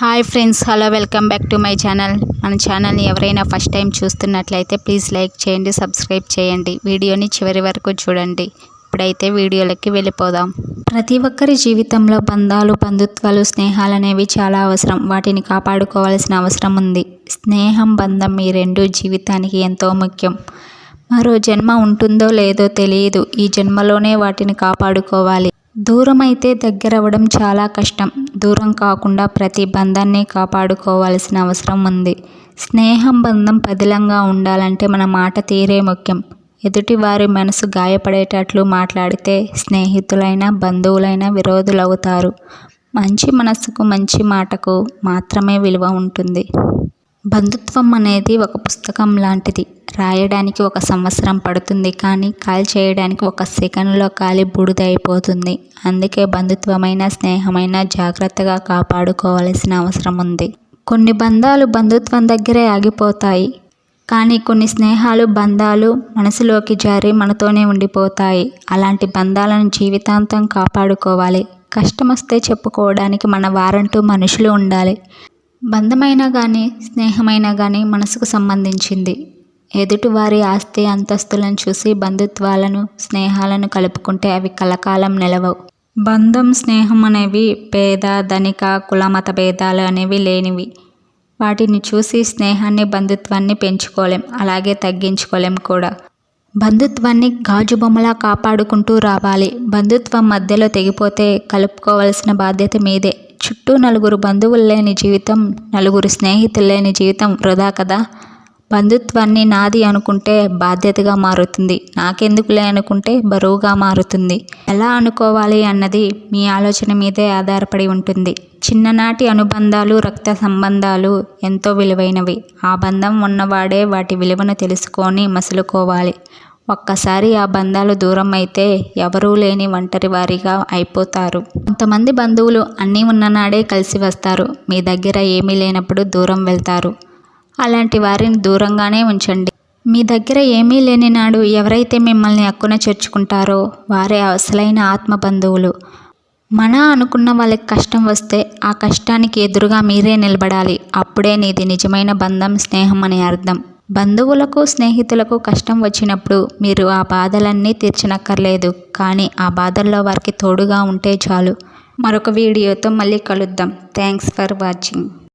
Hi friends hello welcome back to my channel. మన ఛానల్ని ఎవరైనా ఫస్ట్ టైం చూస్తున్నట్లయితే ప్లీజ్ లైక్ చేయండి సబ్స్క్రైబ్ చేయండి. వీడియోని చివరి వరకు చూడండి. ఇప్పుడైతే వీడియోలకి వెళ్ళిపోదాం. ప్రతి ఒక్కరి జీవితంలో బంధాలు బంధుత్వాలు స్నేహాలు అనేవి చాలా అవసరం. వాటిని కాపాడుకోవాల్సిన అవసరం ఉంది. స్నేహం బంధం ఈ రెండు జీవితానికి ఎంతో ముఖ్యం. మరో జన్మ ఉంటుందో లేదో తెలియదు. ఈ జన్మలోనే వాటిని కాపాడుకోవాలి. దూరం అయితే దగ్గరవ్వడం చాలా కష్టం. దూరం కాకుండా ప్రతి బంధాన్ని కాపాడుకోవాల్సిన అవసరం ఉంది. స్నేహం బంధం పదిలంగా ఉండాలంటే మన మాట తీరే ముఖ్యం. ఎదుటి వారి మనసు గాయపడేటట్లు మాట్లాడితే స్నేహితులైన బంధువులైన విరోధులవుతారు. మంచి మనసుకు మంచి మాటకు మాత్రమే విలువ ఉంటుంది. బంధుత్వం అనేది ఒక పుస్తకం లాంటిది. రాయడానికి ఒక సంవత్సరం పడుతుంది కానీ కాల్ చేయడానికి ఒక సెకండ్లో కాలి బూడిదైపోతుంది. అందుకే బంధుత్వమైన స్నేహమైన జాగ్రత్తగా కాపాడుకోవాల్సిన అవసరం ఉంది. కొన్ని బంధాలు బంధుత్వం దగ్గరే ఆగిపోతాయి. కానీ కొన్ని స్నేహాలు బంధాలు మనసులోకి జారి మనతోనే ఉండిపోతాయి. అలాంటి బంధాలను జీవితాంతం కాపాడుకోవాలి. కష్టం వస్తే చెప్పుకోవడానికి మన వారంటూ మనుషులు ఉండాలి. బంధమైనా కానీ స్నేహమైనా కానీ మనసుకు సంబంధించింది. ఎదుటివారి ఆస్తి అంతస్తులను చూసి బంధుత్వాలను స్నేహాలను కలుపుకుంటే అవి కలకాలం నిలవవు. బంధం స్నేహం అనేవి పేద ధనిక కుల మత భేదాలు అనేవి లేనివి. వాటిని చూసి స్నేహాన్ని బంధుత్వాన్ని పెంచుకోలేం అలాగే తగ్గించుకోలేం కూడా. బంధుత్వాన్ని గాజు బొమ్మలా కాపాడుకుంటూ రావాలి. బంధుత్వం మధ్యలో తెగిపోతే కలుపుకోవాల్సిన బాధ్యత మీదే. చుట్టూ నలుగురు బంధువులు లేని జీవితం నలుగురు స్నేహితులు లేని జీవితం వృధా కదా? బంధుత్వాన్ని నాది అనుకుంటే బాధ్యతగా మారుతుంది. నాకెందుకులే అనుకుంటే బరువుగా మారుతుంది. ఎలా అనుకోవాలి అన్నది మీ ఆలోచన మీదే ఆధారపడి ఉంటుంది. చిన్ననాటి అనుబంధాలు రక్త సంబంధాలు ఎంతో విలువైనవి. ఆ బంధం ఉన్నవాడే వాటి విలువను తెలుసుకొని మసులుకోవాలి. ఒక్కసారి ఆ బంధాలు దూరం అయితే ఎవరూ లేని ఒంటరి వారిగా అయిపోతారు. కొంతమంది బంధువులు అన్నీ ఉన్ననాడే కలిసి వస్తారు. మీ దగ్గర ఏమీ లేనప్పుడు దూరం వెళ్తారు. అలాంటి వారిని దూరంగానే ఉంచండి. మీ దగ్గర ఏమీ లేని నాడు ఎవరైతే మిమ్మల్ని అక్కున చేర్చుకుంటారో వారే అసలైన ఆత్మ బంధువులు. మన అనుకున్న వాళ్ళకి కష్టం వస్తే ఆ కష్టానికి ఎదురుగా మీరే నిలబడాలి. అప్పుడే నీది నిజమైన బంధం స్నేహం అని అర్థం. బంధువులకు స్నేహితులకు కష్టం వచ్చినప్పుడు మీరు ఆ బాధలన్నీ తీర్చనక్కర్లేదు. కానీ ఆ బాధల్లో వారికి తోడుగా ఉంటే చాలు. మరొక వీడియోతో మళ్ళీ కలుద్దాం. Thanks for watching.